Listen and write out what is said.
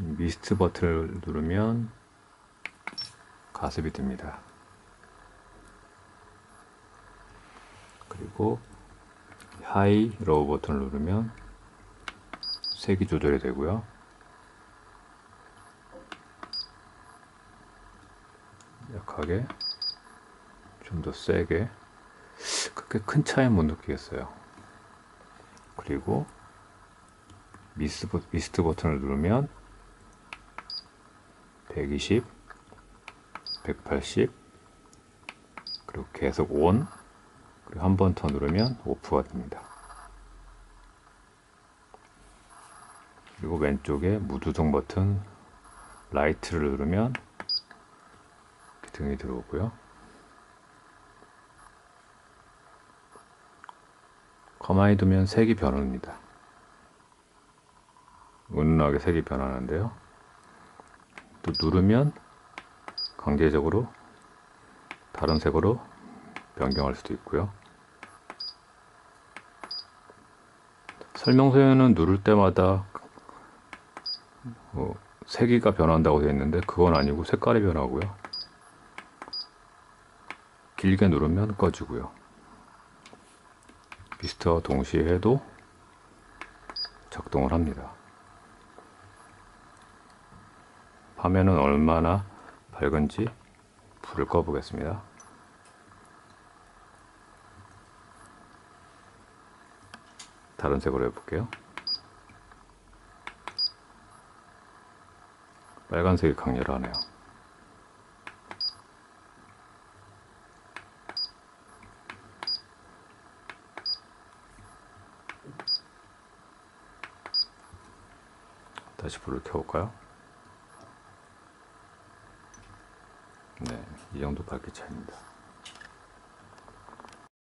미스트 버튼을 누르면 가습이 됩니다. 그리고 하이 로우 버튼을 누르면 색이 조절이 되고요. 약하게 좀 더 세게 그렇게 큰 차이 못 느끼겠어요. 그리고 미스트, 버튼을 누르면 120, 180 그리고 계속 ON 그리고 한 번 더 누르면 오프가 됩니다. 그리고 왼쪽에 무두종 버튼 라이트를 누르면 등이 들어오고요. 가만히 두면 색이 변합니다. 은은하게 색이 변하는데요. 또 누르면 강제적으로 다른 색으로 변경할 수도 있고요. 설명서에는 누를 때마다 어, 색이가 변한다고 되어 있는데 그건 아니고 색깔이 변하고요. 길게 누르면 꺼지고요. 미스트와 동시에 해도 작동을 합니다. 화면은 얼마나 밝은지 불을 꺼 보겠습니다. 다른 색으로 해볼게요. 빨간색이 강렬하네요. 다시 불을 켜볼까요? 네, 이 정도 밝기 차입니다.